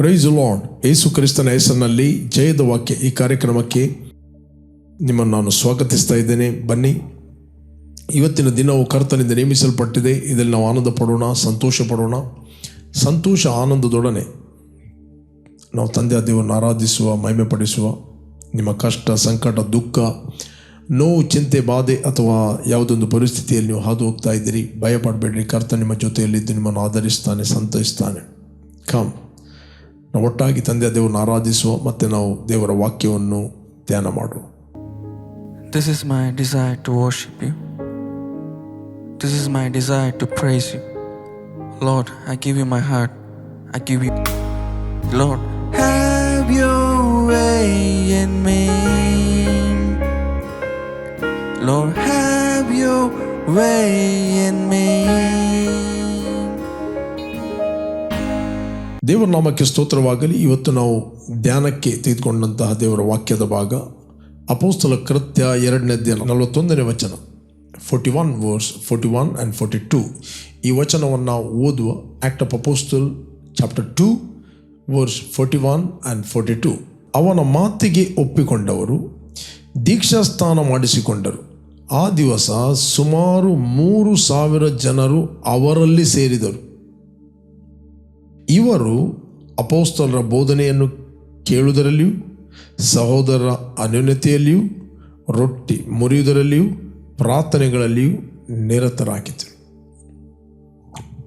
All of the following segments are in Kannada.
ಪ್ರೈಸ್ ಲಾರ್ಡ್ ಯೇಸು ಕ್ರಿಸ್ತನ ಹೆಸರಿನಲ್ಲಿ ಜಯದ ವಾಕ್ಯ ಈ ಕಾರ್ಯಕ್ರಮಕ್ಕೆ ನಿಮ್ಮನ್ನು ನಾನು ಸ್ವಾಗತಿಸ್ತಾ ಇದ್ದೇನೆ. ಬನ್ನಿ. ಇವತ್ತಿನ ದಿನವು ಕರ್ತನಿಂದ ನೇಮಿಸಲ್ಪಟ್ಟಿದೆ. ಇದರಲ್ಲಿ ನಾವು ಆನಂದ ಪಡೋಣ, ಸಂತೋಷ ಪಡೋಣ. ಸಂತೋಷ ಆನಂದದೊಡನೆ ನಾವು ತಂದೆ ದೇವರನ್ನು ಆರಾಧಿಸುವ ಮಹಿಮೆ ಪಡಿಸುವ ನಿಮ್ಮ ಕಷ್ಟ, ಸಂಕಟ, ದುಃಖ, ನೋವು, ಚಿಂತೆ, ಬಾಧೆ ಅಥವಾ ಯಾವುದೊಂದು ಪರಿಸ್ಥಿತಿಯಲ್ಲಿ ನೀವು ಹಾದು ಹೋಗ್ತಾ ಇದ್ದೀರಿ. ಭಯಪಡಬೇಡ್ರಿ ಕರ್ತ ನಿಮ್ಮ ಜೊತೆಯಲ್ಲಿದ್ದು ನಿಮ್ಮನ್ನು ಆಧರಿಸ್ತಾನೆ, ಸಂತೈಸ್ತಾನೆ. ಕಮ್ ನಾವು ಒಟ್ಟಾಗಿ ತಂದೆಯ ದೇವರನ್ನು ಆರಾಧಿಸುವ ಮತ್ತು ನಾವು ದೇವರ ವಾಕ್ಯವನ್ನು ಧ್ಯಾನ ಮಾಡುವ This is my desire to worship you. This is my desire to praise you. Lord, I give you my heart. I give you. Lord, have your way in me. Lord, have your way in me. ದೇವರ ನಾಮಕ್ಕೆ ಸ್ತೋತ್ರವಾಗಲಿ. ಇವತ್ತು ನಾವು ಧ್ಯಾನಕ್ಕೆ ತೆಗೆದುಕೊಂಡಂತಹ ದೇವರ ವಾಕ್ಯದ ಭಾಗ ಅಪೋಸ್ತಲ ಕೃತ್ಯ ಎರಡನೇ ದಿನ ನಲವತ್ತೊಂದನೇ ವಚನ. Forty one verse forty one and forty two ಈ ವಚನವನ್ನು ಓದುವ act of apostle chapter two verse forty one and forty two ಅವನ ಮಾತಿಗೆ ಒಪ್ಪಿಕೊಂಡವರು ದೀಕ್ಷಾಸ್ಥಾನ ಮಾಡಿಸಿಕೊಂಡರು. ಆ ದಿವಸ ಸುಮಾರು ಮೂರು ಸಾವಿರ ಜನರು ಅವರಲ್ಲಿ ಸೇರಿದರು. ಇವರು ಅಪೋಸ್ತಲರ ಬೋಧನೆಯನ್ನು ಕೇಳುವುದರಲ್ಲಿಯೂ, ಸಹೋದರರ ಅನ್ಯೋನ್ಯತೆಯಲ್ಲಿಯೂ, ರೊಟ್ಟಿ ಮುರಿಯುವುದರಲ್ಲಿಯೂ, ಪ್ರಾರ್ಥನೆಗಳಲ್ಲಿಯೂ ನಿರತರಾಗಿದ್ದರು.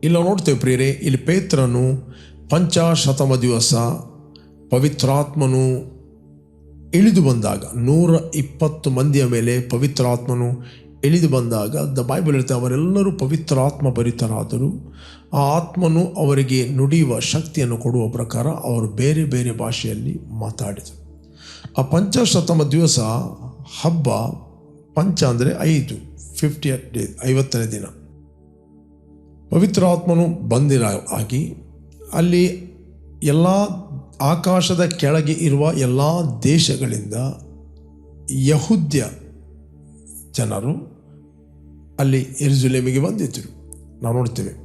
ಇಲ್ಲ ನೋಡ್ತೇವೆ ಪ್ರಿಯರೇ, ಇಲ್ಲಿ ಪೇತ್ರನು ಪಂಚಾಶತಮ ದಿವಸ ಪವಿತ್ರಾತ್ಮನು ಇಳಿದು ಬಂದಾಗ, ನೂರ ಇಪ್ಪತ್ತು ಮಂದಿಯ ಮೇಲೆ ಪವಿತ್ರಾತ್ಮನು ಇಳಿದು ಬಂದಾಗ, ದ ಬೈಬಲ್ ಇರುತ್ತೆ ಅವರೆಲ್ಲರೂ ಪವಿತ್ರಾತ್ಮ ಭರಿತರಾದರು. ಆ ಆತ್ಮನು ಅವರಿಗೆ ನುಡಿಯುವ ಶಕ್ತಿಯನ್ನು ಕೊಡುವ ಪ್ರಕಾರ ಅವರು ಬೇರೆ ಬೇರೆ ಭಾಷೆಯಲ್ಲಿ ಮಾತಾಡಿದರು. ಆ ಪಂಚಶತಮ ದಿವಸ ಹಬ್ಬ, ಪಂಚ ಅಂದರೆ ಐದು ಫಿಫ್ಟಿ ಡೇ ಐವತ್ತನೇ ದಿನ. ಪವಿತ್ರಾತ್ಮನು ಬಂದಿರ ಆಗಿ ಅಲ್ಲಿ ಎಲ್ಲ ಆಕಾಶದ ಕೆಳಗೆ ಇರುವ ಎಲ್ಲ ದೇಶಗಳಿಂದ ಯಹುದ್ಯ ಜನರು ಅಲ್ಲಿ ಎರುಜುಲೇಮಿಗೆ ಬಂದಿದ್ದರು. ನಾವು ನೋಡ್ತೇವೆ.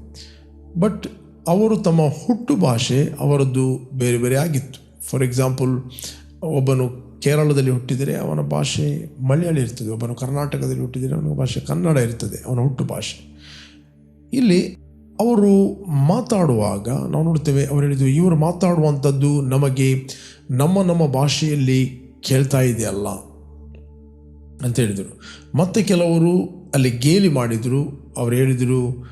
ಬಟ್ ಅವರು ತಮ್ಮ ಹುಟ್ಟು ಭಾಷೆ ಅವರದ್ದು ಬೇರೆ ಬೇರೆ ಆಗಿತ್ತು. ಫಾರ್ ಎಕ್ಸಾಂಪಲ್ ಒಬ್ಬನು ಕೇರಳದಲ್ಲಿ ಹುಟ್ಟಿದರೆ ಅವನ ಭಾಷೆ ಮಲಯಾಳಿ ಇರ್ತದೆ. ಒಬ್ಬನು ಕರ್ನಾಟಕದಲ್ಲಿ ಹುಟ್ಟಿದರೆ ಅವನ ಭಾಷೆ ಕನ್ನಡ ಇರ್ತದೆ. ಅವನ ಹುಟ್ಟು ಭಾಷೆ. ಇಲ್ಲಿ ಅವರು ಮಾತಾಡುವಾಗ ನಾವು ನೋಡ್ತೇವೆ, ಅವರು ಹೇಳಿದ್ದು ಇವರು ಮಾತಾಡುವಂಥದ್ದು ನಮಗೆ ನಮ್ಮ ನಮ್ಮ ಭಾಷೆಯಲ್ಲಿ ಕೇಳ್ತಾ ಇದೆಯಲ್ಲ ಅಂತ ಹೇಳಿದರು. ಮತ್ತೆ ಕೆಲವರು ಅಲ್ಲಿ ಗೇಲಿ ಮಾಡಿದರು. ಅವರು ಹೇಳಿದರು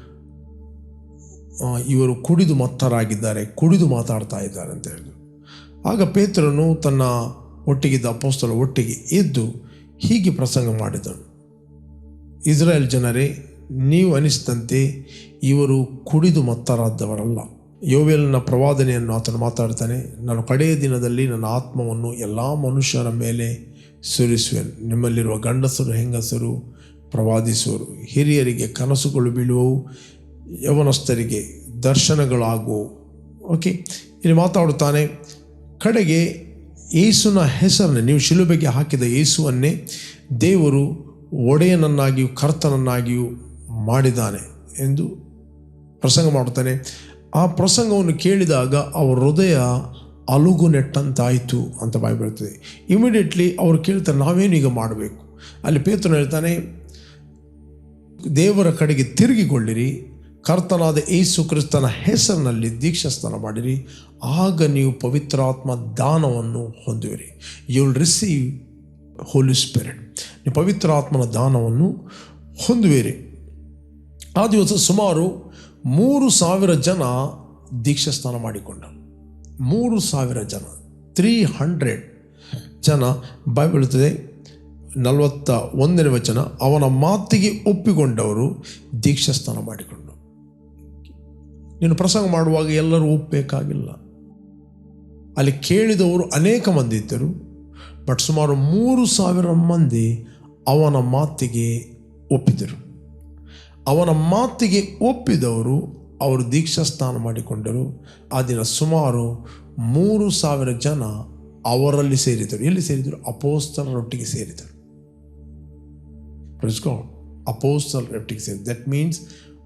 ಇವರು ಕುಡಿದು ಮತ್ತರಾಗಿದ್ದಾರೆ, ಕುಡಿದು ಮಾತಾಡ್ತಾ ಇದ್ದಾರೆ ಅಂತ ಹೇಳಿದರು. ಆಗ ಪೇತ್ರನು ತನ್ನ ಒಟ್ಟಿಗಿದ್ದ ಅಪೋಸ್ತಲ ಒಟ್ಟಿಗೆ ಎದ್ದು ಹೀಗೆ ಪ್ರಸಂಗ ಮಾಡಿದನು. ಇಸ್ರಾಯೇಲ್ ಜನರೇ, ನೀವು ಅನಿಸಿದಂತೆ ಇವರು ಕುಡಿದು ಮತ್ತರಾದವರಲ್ಲ. ಯೋವೆಲ್ನ ಪ್ರವಾದನೆಯನ್ನು ಆತನು ಮಾತಾಡ್ತಾನೆ, ನಾನು ಕಡೆಯ ದಿನದಲ್ಲಿ ನನ್ನ ಆತ್ಮವನ್ನು ಎಲ್ಲ ಮನುಷ್ಯರ ಮೇಲೆ ಸುರಿಸುವೆನು. ನಿಮ್ಮಲ್ಲಿರುವ ಗಂಡಸರು, ಹೆಂಗಸರು ಪ್ರವಾದಿಸುವರು. ಹಿರಿಯರಿಗೆ ಕನಸುಗಳು ಬೀಳುವವು. ಯವನಸ್ಥರಿಗೆ ದರ್ಶನಗಳಾಗು. ಓಕೆ ಇಲ್ಲಿ ಮಾತಾಡುತ್ತಾನೆ, ಕಡೆಗೆ ಯೇಸುನ ಹೆಸರನ್ನೇ, ನೀವು ಶಿಲುಬೆಗೆ ಹಾಕಿದ ಯೇಸುವನ್ನೇ ದೇವರು ಒಡೆಯನನ್ನಾಗಿಯೂ ಕರ್ತನನ್ನಾಗಿಯೂ ಮಾಡಿದ್ದಾನೆ ಎಂದು ಪ್ರಸಂಗ ಮಾಡುತ್ತಾನೆ. ಆ ಪ್ರಸಂಗವನ್ನು ಕೇಳಿದಾಗ ಅವರ ಹೃದಯ ಅಲುಗು ನೆಟ್ಟಂತಾಯಿತು ಅಂತ ಬಾಯಿ ಬರುತ್ತದೆ. ಇಮಿಡಿಯೇಟ್ಲಿ ಅವರು ಕೇಳ್ತಾರೆ ನಾವೇನೀಗ ಮಾಡಬೇಕು? ಅಲ್ಲಿ ಪೇತ್ರನು ಹೇಳ್ತಾನೆ, ದೇವರ ಕಡೆಗೆ ತಿರುಗಿಕೊಳ್ಳಿರಿ ಕರ್ತನಾದ ಏಸು ಕ್ರಿಸ್ತನ ಹೆಸರಿನಲ್ಲಿ ದೀಕ್ಷಾಸ್ನಾನ ಮಾಡಿರಿ. ಆಗ ನೀವು ಪವಿತ್ರಾತ್ಮ ದಾನವನ್ನು ಹೊಂದುವಿರಿ. You will receive holy spirit ನೀವು ಪವಿತ್ರಾತ್ಮನ ದಾನವನ್ನು ಹೊಂದುವಿರಿ. ಆ ದಿವಸ ಸುಮಾರು ಮೂರು ಸಾವಿರ ಜನ ದೀಕ್ಷಾಸ್ನಾನ ಮಾಡಿಕೊಂಡರು. ಮೂರು ಸಾವಿರ ಜನ ತ್ರೀ ಹಂಡ್ರೆಡ್ ಜನ. ಬೈಬಲ್ ಬೀಳುತ್ತದೆ ನಲವತ್ತ ಒಂದನೇ ವಚನ, ಅವನ ಮಾತಿಗೆ ಒಪ್ಪಿಕೊಂಡವರು ದೀಕ್ಷಾಸ್ನಾನ ಮಾಡಿಕೊಂಡರು. ನೀನು ಪ್ರಸಂಗ ಮಾಡುವಾಗ ಎಲ್ಲರೂ ಒಪ್ಪಬೇಕಾಗಿಲ್ಲ ಅಲ್ಲಿ ಕೇಳಿದವರು ಅನೇಕ ಮಂದಿ ಇದ್ದರು. ಬಟ್ ಸುಮಾರು ಮೂರು ಸಾವಿರ ಮಂದಿ ಅವನ ಮಾತಿಗೆ ಒಪ್ಪಿದರು. ಅವನ ಮಾತಿಗೆ ಒಪ್ಪಿದವರು ಅವರು ದೀಕ್ಷಾ ಸ್ನಾನ ಮಾಡಿಕೊಂಡರು. ಆ ದಿನ ಸುಮಾರು ಮೂರು ಸಾವಿರ ಜನ ಅವರಲ್ಲಿ ಸೇರಿದರು ಎಲ್ಲಿ ಸೇರಿದರು ಅಪೋಸ್ತಲರೊಟ್ಟಿಗೆ ಸೇರಿದರು ಅಪೋಸ್ತರೊಟ್ಟಿಗೆ ಸೇರಿ ದಟ್ ಮೀನ್ಸ್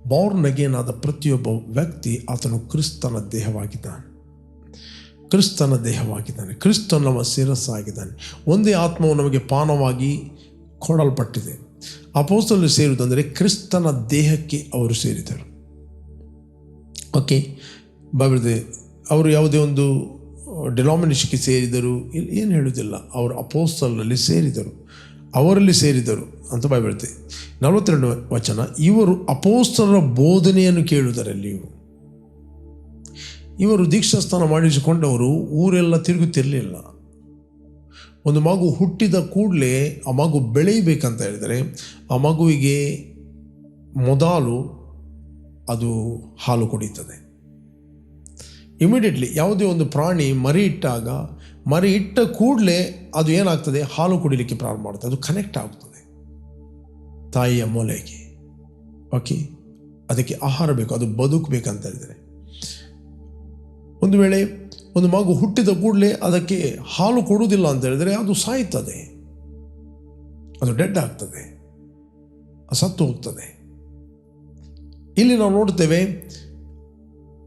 ಬಾರ್ನ್ ಅಗೇನ್ ಆದ ಪ್ರತಿಯೊಬ್ಬ ವ್ಯಕ್ತಿ ಆತನು ಕ್ರಿಸ್ತನ ದೇಹವಾಗಿದ್ದಾನೆ. ಕ್ರಿಸ್ತನ ದೇಹವಾಗಿದ್ದಾನೆ. ಕ್ರಿಸ್ತ ನಮ್ಮ ಶಿರಸ್ಸಾಗಿದ್ದಾನೆ. ಒಂದೇ ಆತ್ಮವು ನಮಗೆ ಪಾನವಾಗಿ ಕೊಡಲ್ಪಟ್ಟಿದೆ. ಅಪೋಸ್ತಲು ಸೇರುವುದಂದರೆ ಕ್ರಿಸ್ತನ ದೇಹಕ್ಕೆ ಅವರು ಸೇರಿದರು. ಓಕೆ ಬಾಬಿದೆ ಅವರು ಯಾವುದೇ ಒಂದು ಡಿನಾಮಿನೇಷನ್ಗೆ ಸೇರಿದರು, ಏನು ಹೇಳುವುದಿಲ್ಲ, ಅವರು ಅಪೋಸ್ತಲಲ್ಲಿ ಸೇರಿದರು. ಅವರಲ್ಲಿ ಸೇರಿದರು ಅಂತ ಬಾಯ್ಬಿಡುತ್ತೆ ನಲವತ್ತೆರಡು ವಚನ, ಇವರು ಅಪೋಸ್ತರ ಬೋಧನೆಯನ್ನು ಕೇಳುವುದರಲ್ಲಿಯೂ ಇವರು. ದೀಕ್ಷಾಸ್ಥಾನ ಮಾಡಿಸಿಕೊಂಡವರು, ಊರೆಲ್ಲ ತಿರುಗುತ್ತಿರಲಿಲ್ಲ. ಒಂದು ಮಗು ಹುಟ್ಟಿದ ಕೂಡಲೇ ಆ ಮಗು ಬೆಳೆಯಬೇಕಂತ ಹೇಳಿದರೆ, ಆ ಮಗುವಿಗೆ ಮೊದಲು ಅದು ಹಾಲು ಕುಡಿತದೆ ಇಮಿಡಿಯೇಟ್ಲಿ ಯಾವುದೇ ಒಂದು ಪ್ರಾಣಿ ಮರಿ ಇಟ್ಟಾಗ ಮರಿ ಇಟ್ಟ ಕೂಡಲೇ ಅದು ಏನಾಗ್ತದೆ? ಹಾಲು ಕುಡಿಲಿಕ್ಕೆ ಪ್ರಾರಂಭ ಮಾಡುತ್ತೆ. ಅದು ಕನೆಕ್ಟ್ ಆಗ್ತದೆ. ತಾಯಿಯ ಮೂಲೆಗೆ. ಓಕೆ ಅದಕ್ಕೆ ಆಹಾರ ಬೇಕು. ಅದು ಬದುಕಬೇಕಂತ ಹೇಳಿದರೆ ಒಂದು ವೇಳೆ ಒಂದು ಮಗು ಹುಟ್ಟಿದ ಕೂಡಲೇ ಅದಕ್ಕೆ ಹಾಲು ಕೊಡುವುದಿಲ್ಲ ಅಂತ ಹೇಳಿದರೆ ಅದು ಸಾಯ್ತದೆ. ಅದು ಡೆಡ್ ಆಗ್ತದೆ. ಸತ್ತು ಹೋಗ್ತದೆ. ಇಲ್ಲಿ ನಾವು ನೋಡ್ತೇವೆ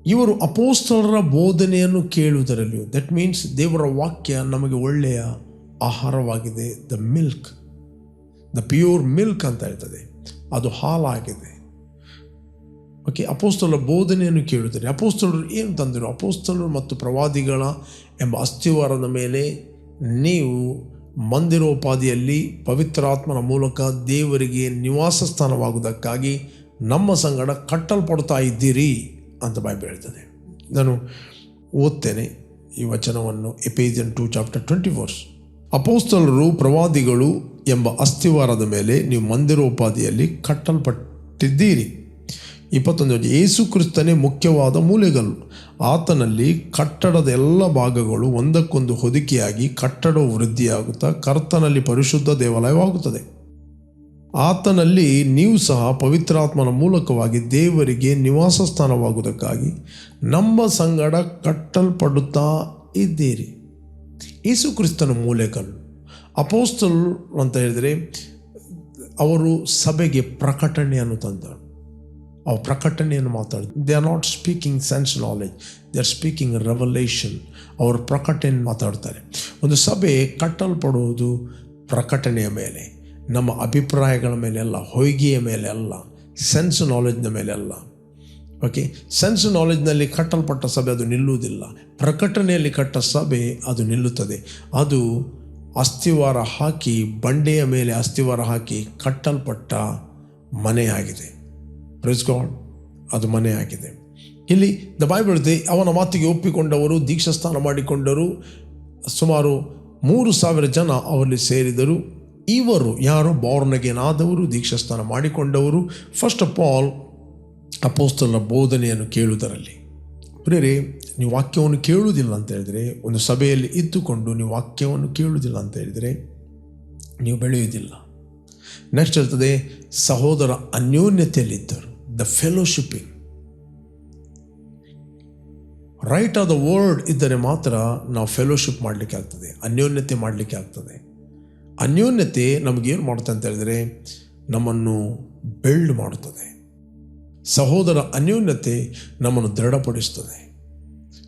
ಇವರು ಅಪೋಸ್ತಲರ ಬೋಧನೆಯನ್ನು ಕೇಳುವುದರಲ್ಲಿಯೂ ದಟ್ ಮೀನ್ಸ್ ದೇವರ ವಾಕ್ಯ ನಮಗೆ ಒಳ್ಳೆಯ ಆಹಾರವಾಗಿದೆ the milk the pure milk ಅಂತ ಹೇಳ್ತದೆ. ಅದು ಹಾಲಾಗಿದೆ. ಓಕೆ ಅಪೋಸ್ತಲರ ಬೋಧನೆಯನ್ನು ಕೇಳುತ್ತಾರೆ ಅಪೋಸ್ತಲರು ಏನು ತಂದರು, ಅಪೋಸ್ತಲರು ಮತ್ತು ಪ್ರವಾದಿಗಳ ಎಂಬ ಅಸ್ಥಿವಾರದ ಮೇಲೆ ನೀವು ಮಂದಿರೋಪಾದಿಯಲ್ಲಿ ಪವಿತ್ರಾತ್ಮನ ಮೂಲಕ ದೇವರಿಗೆ ನಿವಾಸ ಸ್ಥಾನವಾಗುವುದಕ್ಕಾಗಿ ನಮ್ಮ ಸಂಗಡ ಕಟ್ಟಲ್ಪಡ್ತಾ ಇದ್ದೀರಿ. ಅಂತ ಬೈಬಲ್ ಹೇಳ್ತದೆ. ನಾನು ಓದ್ತೇನೆ ಈ ವಚನವನ್ನು Ephesians two chapter twenty verse ಅಪೋಸ್ತಲರು, ಪ್ರವಾದಿಗಳು ಎಂಬ ಅಸ್ಥಿವಾರದ ಮೇಲೆ ನೀವು ಮಂದಿರೋಪಾದಿಯಲ್ಲಿ ಕಟ್ಟಲ್ಪಟ್ಟಿದ್ದೀರಿ. ಇಪ್ಪತ್ತೊಂದು ಯೇಸು ಕ್ರಿಸ್ತನೇ ಮುಖ್ಯವಾದ ಮೂಲೆಗಲ್ಲು ಆತನಲ್ಲಿ ಕಟ್ಟಡದ ಎಲ್ಲ ಭಾಗಗಳು ಒಂದಕ್ಕೊಂದು ಹೊದಿಕೆಯಾಗಿ ಕಟ್ಟಡವು ವೃದ್ಧಿಯಾಗುತ್ತಾ ಕರ್ತನಲ್ಲಿ ಪರಿಶುದ್ಧ ದೇವಾಲಯವಾಗುತ್ತದೆ. ಆತನಲ್ಲಿ ನೀವು ಸಹ ಪವಿತ್ರಾತ್ಮನ ಮೂಲಕವಾಗಿ ದೇವರಿಗೆ ನಿವಾಸ ಸ್ಥಾನವಾಗುವುದಕ್ಕಾಗಿ ನಮ್ಮ ಸಂಗಡ ಕಟ್ಟಲ್ಪಡುತ್ತಾ ಇದ್ದೀರಿ. ಯೇಸು ಕ್ರಿಸ್ತನ ಮೂಲೆಗಲ್ಲು ಅಪೋಸ್ತಲ್ ಅಂತ ಹೇಳಿದರೆ ಅವರು ಸಭೆಗೆ ಪ್ರಕಟಣೆಯನ್ನು ತಂದರು ಅವ್ರ ಪ್ರಕಟಣೆಯನ್ನು ಮಾತಾಡ್ತಾರೆ. They are not speaking sense knowledge they are speaking revelation ಅವರು ಪ್ರಕಟಣೆ ಮಾತಾಡ್ತಾರೆ. ಒಂದು ಸಭೆ ಕಟ್ಟಲ್ಪಡುವುದು ಪ್ರಕಟಣೆಯ ಮೇಲೆ. ನಮ್ಮ ಅಭಿಪ್ರಾಯಗಳ ಮೇಲೆ ಅಲ್ಲ ಹೊಯ್ಗೆಯ ಮೇಲೆ ಅಲ್ಲ ಸೆನ್ಸ್ ನಾಲೆಜ್ನ ಮೇಲೆ ಅಲ್ಲ ಓಕೆ ಸೆನ್ಸ್ ನಾಲೆಜ್ನಲ್ಲಿ ಕಟ್ಟಲ್ಪಟ್ಟ ಸಭೆ ಅದು ನಿಲ್ಲುವುದಿಲ್ಲ. ಪ್ರಕಟಣೆಯಲ್ಲಿ ಕಟ್ಟ ಸಭೆ ಅದು ನಿಲ್ಲುತ್ತದೆ. ಅದು ಅಸ್ಥಿವಾರ ಹಾಕಿ, ಬಂಡೆಯ ಮೇಲೆ ಅಸ್ಥಿವಾರ ಹಾಕಿ ಕಟ್ಟಲ್ಪಟ್ಟ ಮನೆಯಾಗಿದೆ ಪ್ರೆಸ್ ಗಾಡ್ ಅದು ಮನೆಯಾಗಿದೆ ಇಲ್ಲಿ ದ ಬೈಬಲ್ ದೇ ಅವನ ಮಾತಿಗೆ ಒಪ್ಪಿಕೊಂಡವರು ದೀಕ್ಷಾಸ್ಥಾನ ಮಾಡಿಕೊಂಡರು, ಸುಮಾರು ಮೂರು ಸಾವಿರ ಜನ ಅವರಲ್ಲಿ ಸೇರಿದರು. ಇವರು ಯಾರು? ಬಾರ್ನಗೇನಾದವರು ದೀಕ್ಷಾಸ್ಥಾನ ಮಾಡಿಕೊಂಡವರು. ಫಸ್ಟ್ ಆಫ್ ಆಲ್ ಅಪೋಸ್ತಲ ಬೋಧನೆಯನ್ನು ಕೇಳುವುದರಲ್ಲಿ. ಪ್ರೇರೆ ನೀವು ವಾಕ್ಯವನ್ನು ಕೇಳುವುದಿಲ್ಲ ಅಂತ ಹೇಳಿದರೆ, ಒಂದು ಸಭೆಯಲ್ಲಿ ಇದ್ದುಕೊಂಡು ನೀವು ವಾಕ್ಯವನ್ನು ಕೇಳುವುದಿಲ್ಲ ಅಂತ ಹೇಳಿದರೆ, ನೀವು ಬೆಳೆಯುವುದಿಲ್ಲ. ನೆಕ್ಸ್ಟ್ ಇರ್ತದೆ ಸಹೋದರ ಅನ್ಯೋನ್ಯತೆಯಲ್ಲಿದ್ದರು. ದ ಫೆಲೋಶಿಪ್ಪಿಂಗ್ ರೈಟ್ ಆದ ವರ್ಡ್ ಇದ್ದರೆ ಮಾತ್ರ ನಾವು ಫೆಲೋಶಿಪ್ ಮಾಡಲಿಕ್ಕೆ ಆಗ್ತದೆ, ಅನ್ಯೋನ್ಯತೆ ಮಾಡಲಿಕ್ಕೆ ಆಗ್ತದೆ. ಅನ್ಯೋನ್ಯತೆ ನಮಗೇನು ಮಾಡುತ್ತೆ ಅಂತ ಹೇಳಿದರೆ ನಮ್ಮನ್ನು ಬೆಲ್ಡ್ ಮಾಡುತ್ತದೆ. ಸಹೋದರ ಅನ್ಯೋನ್ಯತೆ ನಮ್ಮನ್ನು ದೃಢಪಡಿಸ್ತದೆ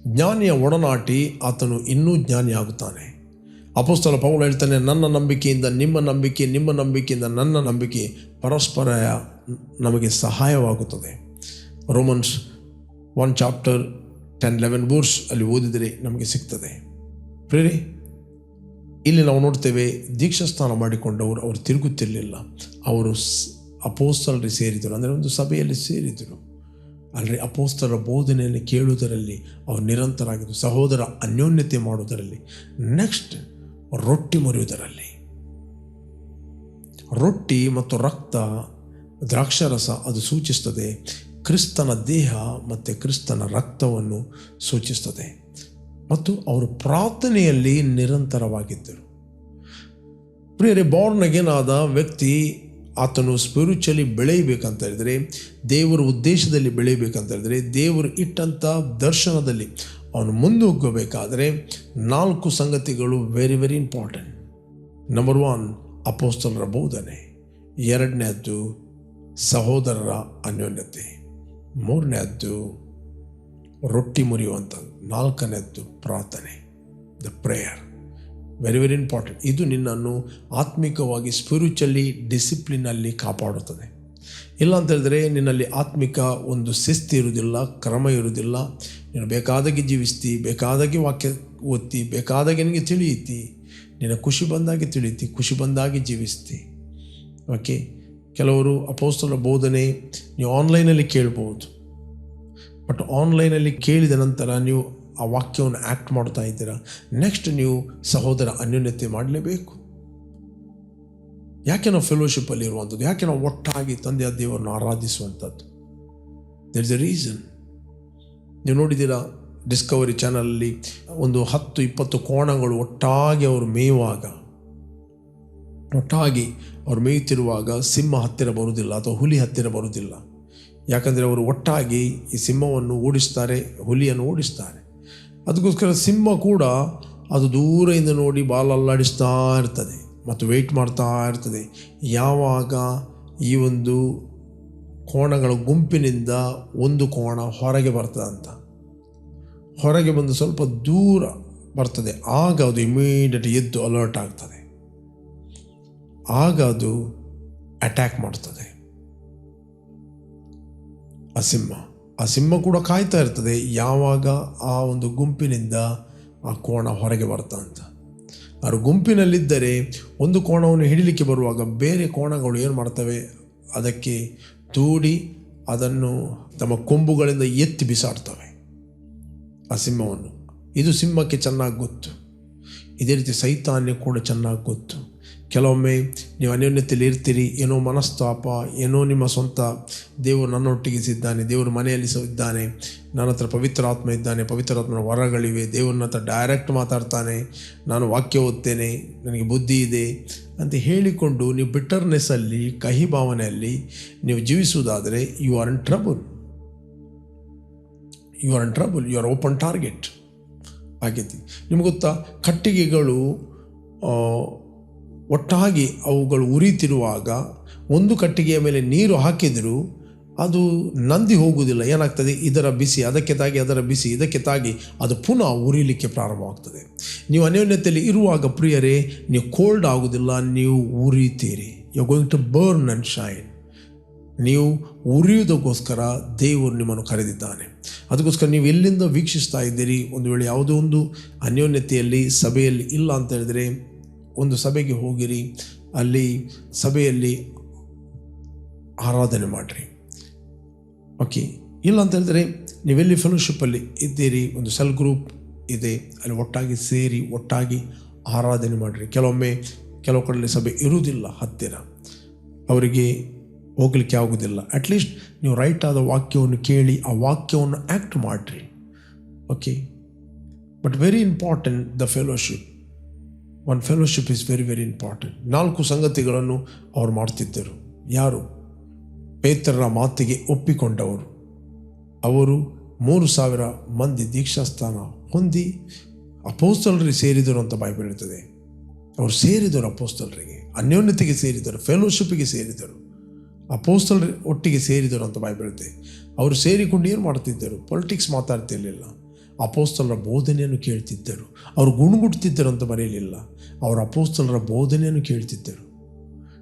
ಜ್ಞಾನಿಯ ಒಡನಾಟಿ ಆತನು ಇನ್ನೂ ಜ್ಞಾನಿಯಾಗುತ್ತಾನೆ ಅಪೋಸ್ತಲ ಪೌಲ ಹೇಳ್ತಾನೆ, ನನ್ನ ನಂಬಿಕೆಯಿಂದ ನಿಮ್ಮ ನಂಬಿಕೆ, ನಿಮ್ಮ ನಂಬಿಕೆಯಿಂದ ನನ್ನ ನಂಬಿಕೆ ಪರಸ್ಪರ ನಮಗೆ ಸಹಾಯವಾಗುತ್ತದೆ. Romans one chapter ten, eleven verse ಅಲ್ಲಿ ಓದಿದರೆ ನಮಗೆ ಸಿಗ್ತದೆ. ಪ್ರೇರಿ ಇಲ್ಲಿ ನಾವು ನೋಡ್ತೇವೆ ದೀಕ್ಷಾಸ್ಥಾನ ಮಾಡಿಕೊಂಡವರು ಅವರು ತಿರುಗುತ್ತಿರಲಿಲ್ಲ. ಅವರು ಅಪೋಸ್ತರಲ್ಲಿ ಸೇರಿದರು. ಅಂದರೆ ಒಂದು ಸಭೆಯಲ್ಲಿ ಸೇರಿದರು. ಅಲ್ಲಿ ಅಪೋಸ್ತರ ಬೋಧನೆಯನ್ನು ಕೇಳುವುದರಲ್ಲಿ, ಅವರು ನಿರಂತರಾಗಿದ್ದರು ಸಹೋದರ ಅನ್ಯೋನ್ಯತೆ ಮಾಡುವುದರಲ್ಲಿ ನೆಕ್ಸ್ಟ್ ರೊಟ್ಟಿ ಮುರಿಯುವುದರಲ್ಲಿ. ರೊಟ್ಟಿ ಮತ್ತು ರಕ್ತ, ದ್ರಾಕ್ಷರಸ ಅದು ಸೂಚಿಸ್ತದೆ. ಕ್ರಿಸ್ತನ ದೇಹ ಮತ್ತು ಕ್ರಿಸ್ತನ ರಕ್ತವನ್ನು ಸೂಚಿಸ್ತದೆ. ಮತ್ತು ಅವರು ಪ್ರಾರ್ಥನೆಯಲ್ಲಿ ನಿರಂತರವಾಗಿದ್ದರು. ಪ್ರಿಯರೇ ಬಾರ್ನಗೇನಾದ ವ್ಯಕ್ತಿ ಆತನು ಸ್ಪಿರಿಚುವಲಿ ಬೆಳೆಯಬೇಕಂತ ಹೇಳಿದರೆ, ದೇವರ ಉದ್ದೇಶದಲ್ಲಿ ಬೆಳೆಯಬೇಕಂತ ಹೇಳಿದರೆ, ದೇವರು ಇಟ್ಟಂಥ ದರ್ಶನದಲ್ಲಿ ಅವನು ಮುಂದೋಗಬೇಕಾದರೆ ನಾಲ್ಕು ಸಂಗತಿಗಳು very very important number one ಅಪೋಸ್ತಲರ ಬೋಧನೆ. ಎರಡನೇದ್ದು, ಸಹೋದರರ ಅನ್ಯೋನ್ಯತೆ. ಮೂರನೇದ್ದು, ರೊಟ್ಟಿ ಮುರಿಯುವಂಥದ್ದು. ನಾಲ್ಕನೇದ್ದು ಪ್ರಾರ್ಥನೆ the prayer very very important ಇದು ನಿನ್ನನ್ನು ಆತ್ಮಿಕವಾಗಿ ಸ್ಪಿರಿಚುವಲಿ ಡಿಸಿಪ್ಲಿನಲ್ಲಿ ಕಾಪಾಡುತ್ತದೆ. ಇಲ್ಲ ಅಂತ ಹೇಳಿದ್ರೆ ನಿನ್ನಲ್ಲಿ ಆತ್ಮಿಕ ಒಂದು ಶಿಸ್ತಿ ಇರುವುದಿಲ್ಲ, ಕ್ರಮ ಇರುವುದಿಲ್ಲ. ನೀನು ಬೇಕಾದಾಗೆ ಜೀವಿಸ್ತಿ, ಬೇಕಾದಾಗೆ ವಾಕ್ಯ ಓದ್ತಿ, ಬೇಕಾದಾಗೆ ನಿನಗೆ ತಿಳಿಯುತ್ತಿ ನಿನ್ನ ಖುಷಿ ಬಂದಾಗೆ ತಿಳಿಯುತ್ತಿ ಖುಷಿ ಬಂದಾಗೆ ಜೀವಿಸ್ತಿ. ಓಕೆ ಕೆಲವರು ಅಪೋಸ್ತಲ ಬೋಧನೆ ನೀವು ಆನ್ಲೈನಲ್ಲಿ ಕೇಳ್ಬೋದು. ಬಟ್ ಆನ್ಲೈನಲ್ಲಿ ಕೇಳಿದ ನಂತರ ನೀವು ಆ ವಾಕ್ಯವನ್ನು ಆ್ಯಕ್ಟ್ ಮಾಡ್ತಾ ಇದ್ದೀರಾ? ನೆಕ್ಸ್ಟ್ ನೀವು ಸಹೋದರ ಅನ್ಯೋನ್ಯತೆ ಮಾಡಲೇಬೇಕು. ಯಾಕೆ ನಾವು ಫೆಲೋಶಿಪ್ಪಲ್ಲಿ ಇರುವಂಥದ್ದು? ಯಾಕೆ ನಾವು ಒಟ್ಟಾಗಿ ತಂದೆಯ ದೇವರನ್ನು ಆರಾಧಿಸುವಂಥದ್ದು? ದರ್ ಇಸ್ ಎ ರೀಸನ್ ನೀವು ನೋಡಿದ್ದೀರಾ ಡಿಸ್ಕವರಿ ಚಾನಲಲ್ಲಿ ಒಂದು ಹತ್ತು, ಇಪ್ಪತ್ತು ಕೋಣಗಳು ಒಟ್ಟಾಗಿ ಅವರು ಮೇಯುವಾಗ, ಒಟ್ಟಾಗಿ ಅವರು ಮೇಯುತ್ತಿರುವಾಗ ಸಿಂಹ ಹತ್ತಿರ ಬರುವುದಿಲ್ಲ ಅಥವಾ ಹುಲಿ ಹತ್ತಿರ ಬರುವುದಿಲ್ಲ. ಯಾಕಂದರೆ ಅವರು ಒಟ್ಟಾಗಿ ಈ ಸಿಂಹವನ್ನು ಓಡಿಸ್ತಾರೆ, ಹುಲಿಯನ್ನು ಓಡಿಸ್ತಾರೆ. ಅದಕ್ಕೋಸ್ಕರ ಸಿಂಹ ಕೂಡ ಅದು ದೂರದಿಂದ ನೋಡಿ ಬಾಲ್ ಅಲ್ಲಾಡಿಸ್ತಾ ಇರ್ತದೆ ಮತ್ತು ವೆಯ್ಟ್ ಮಾಡ್ತಾ ಇರ್ತದೆ. ಯಾವಾಗ ಈ ಒಂದು ಕೋಣಗಳ ಗುಂಪಿನಿಂದ ಒಂದು ಕೋಣ ಹೊರಗೆ ಬರ್ತದೆ ಅಂತ. ಹೊರಗೆ ಬಂದು ಸ್ವಲ್ಪ ದೂರ ಬರ್ತದೆ. ಆಗ ಅದು ಇಮಿಡಿಯೇಟ್ ಎದ್ದು ಅಲರ್ಟ್ ಆಗ್ತದೆ. ಆಗ ಅದು ಅಟ್ಯಾಕ್ ಮಾಡ್ತದೆ. ಆ ಸಿಂಹ. ಆ ಸಿಂಹ ಕೂಡ ಕಾಯ್ತಾ ಇರ್ತದೆ, ಯಾವಾಗ ಆ ಒಂದು ಗುಂಪಿನಿಂದ ಆ ಕೋಣ ಹೊರಗೆ ಬರ್ತಾ ಅಂತ. ಅವರು ಗುಂಪಿನಲ್ಲಿದ್ದರೆ ಒಂದು ಕೋಣವನ್ನು ಹಿಡಿಲಿಕ್ಕೆ ಬರುವಾಗ ಬೇರೆ ಕೋಣಗಳು ಏನು ಮಾಡ್ತವೆ? ಅದಕ್ಕೆ ತೂಡಿ ಅದನ್ನು ತಮ್ಮ ಕೊಂಬುಗಳಿಂದ ಎತ್ತಿ ಬಿಸಾಡ್ತವೆ. ಆ ಸಿಂಹವನ್ನು. ಇದು ಸಿಂಹಕ್ಕೆ ಚೆನ್ನಾಗಿ ಗೊತ್ತು. ಇದೇ ರೀತಿ ಸೈತಾನ್ಯ ಕೂಡ ಚೆನ್ನಾಗಿ ಗೊತ್ತು. ಕೆಲವೊಮ್ಮೆ ನೀವು ಅನ್ಯೋನ್ಯತೆಯಲ್ಲಿ ಇರ್ತೀರಿ, ಏನೋ ಮನಸ್ತಾಪ, ಏನೋ ನಿಮ್ಮ ಸ್ವಂತ ದೇವರು ನನ್ನೊಟ್ಟಿಗೆ ಇದ್ದಾನೆ, ದೇವರು ಮನೆಯಲ್ಲಿ ಸಹ ಇದ್ದಾನೆ, ನನ್ನ ಹತ್ರ ಪವಿತ್ರಾತ್ಮ ಇದ್ದಾನೆ ಪವಿತ್ರಾತ್ಮನ ವರಗಳಿವೆ ದೇವ್ರನ್ನ ಹತ್ರ ಡೈರೆಕ್ಟ್ ಮಾತಾಡ್ತಾನೆ, ನಾನು ವಾಕ್ಯ ಓದ್ತೇನೆ, ನನಗೆ ಬುದ್ಧಿ ಇದೆ ಅಂತ ಹೇಳಿಕೊಂಡು ನೀವು ಬಿಟರ್ನೆಸ್ಸಲ್ಲಿ ಕಹಿ ಭಾವನೆಯಲ್ಲಿ ನೀವು ಜೀವಿಸುವುದಾದರೆ you are in trouble you are in trouble you are open target ಆಗೈತಿ ನಿಮ್ಗೆ ಗೊತ್ತಾ? ಕಟ್ಟಿಗೆಗಳು ಒಟ್ಟಾಗಿ ಅವುಗಳು ಉರಿತಿರುವಾಗ ಒಂದು ಕಟ್ಟಿಗೆಯ ಮೇಲೆ ನೀರು ಹಾಕಿದರೂ ಅದು ನಂದಿ ಹೋಗುವುದಿಲ್ಲ. ಏನಾಗ್ತದೆ? ಇದರ ಬಿಸಿ, ಅದಕ್ಕೆ ತಾಗಿ, ಅದರ ಬಿಸಿ, ಇದಕ್ಕೆ ತಾಗಿ, ಅದು ಪುನಃ ಉರಿಲಿಕ್ಕೆ ಪ್ರಾರಂಭವಾಗ್ತದೆ. ನೀವು ಅನ್ಯೋನ್ಯತೆಯಲ್ಲಿ ಇರುವಾಗ ಪ್ರಿಯರೇ, ನೀವು ಕೋಲ್ಡ್ ಆಗುವುದಿಲ್ಲ, ನೀವು ಉರಿತೀರಿ. You going to burn and shine ನೀವು ಉರಿಯುವುದಕ್ಕೋಸ್ಕರ ದೇವರು ನಿಮ್ಮನ್ನು ಕರೆದಿದ್ದಾನೆ. ಅದಕ್ಕೋಸ್ಕರ ನೀವು ಎಲ್ಲಿಂದ ವೀಕ್ಷಿಸ್ತಾ ಇದ್ದೀರಿ? ಒಂದು ವೇಳೆ ಯಾವುದೋ ಒಂದು ಅನ್ಯೋನ್ಯತೆಯಲ್ಲಿ, ಸಭೆಯಲ್ಲಿ ಇಲ್ಲ ಅಂತ ಹೇಳಿದರೆ ಒಂದು ಸಭೆಗೆ ಹೋಗಿರಿ, ಅಲ್ಲಿ ಸಭೆಯಲ್ಲಿ ಆರಾಧನೆ ಮಾಡಿರಿ. ಓಕೆ ಇಲ್ಲ ಅಂತ ಹೇಳಿದ್ರೆ ನೀವೆಲ್ಲಿ ಫೆಲೋಶಿಪ್ಪಲ್ಲಿ ಇದ್ದೀರಿ, ಒಂದು ಸೆಲ್ ಗ್ರೂಪ್ ಇದೆ, ಅಲ್ಲಿ ಒಟ್ಟಾಗಿ ಸೇರಿ, ಒಟ್ಟಾಗಿ ಆರಾಧನೆ ಮಾಡಿರಿ. ಕೆಲವೊಮ್ಮೆ ಕೆಲವು ಕಡೆಯಲ್ಲಿ ಸಭೆ ಇರುವುದಿಲ್ಲ ಹತ್ತಿರ. ಅವರಿಗೆ ಹೋಗಲಿಕ್ಕೆ ಆಗೋದಿಲ್ಲ ಅಟ್ಲೀಸ್ಟ್ ನೀವು ರೈಟ್ ಆದ ವಾಕ್ಯವನ್ನು ಕೇಳಿ, ಆ ವಾಕ್ಯವನ್ನು ಆ್ಯಕ್ಟ್ ಮಾಡಿರಿ. Okay but very important the fellowship one fellowship is very very important ನಾಲ್ಕು ಸಂಗತಿಗಳನ್ನು ಅವರು ಮಾಡ್ತಿದ್ದರು. ಯಾರು? ಪೇತ್ರರ ಮಾತಿಗೆ ಒಪ್ಪಿಕೊಂಡವರು. ಅವರು ಮೂರು ಸಾವಿರ ಮಂದಿ ದೀಕ್ಷಾಸ್ಥಾನ ಹೊಂದಿ ಅಪೋಸ್ತಲರಿಗೆ ಸೇರಿದರು ಅಂತ ಬೈಬಲ್ ಹೇಳ್ತದೆ. ಅವರು ಸೇರಿದರು ಅಪೋಸ್ತಲರಿಗೆ, ಅನ್ಯೋನ್ಯತೆಗೆ ಸೇರಿದರು ಫೆಲೋಶಿಪ್ಗೆ ಸೇರಿದರು. ಅಪೋಸ್ತಲರ ಒಟ್ಟಿಗೆ ಸೇರಿದರು ಅಂತ ಬೈಬಲ್ ಹೇಳುತ್ತೆ ಅವರು ಸೇರಿಕೊಂಡು ಏನು ಮಾಡ್ತಿದ್ದರು? ಪೊಲಿಟಿಕ್ಸ್ ಮಾತಾಡ್ತಿರ್ಲಿಲ್ಲ. ಅಪೋಸ್ತಲರ ಬೋಧನೆಯನ್ನು ಕೇಳ್ತಿದ್ದರು. ಅವರು ಗುಣಗುಡ್ತಿದ್ದರು ಅಂತ ಬರೆಯಲಿಲ್ಲ ಅವರ ಅಪೋಸ್ತಲರ ಬೋಧನೆಯನ್ನು ಕೇಳ್ತಿದ್ದರು.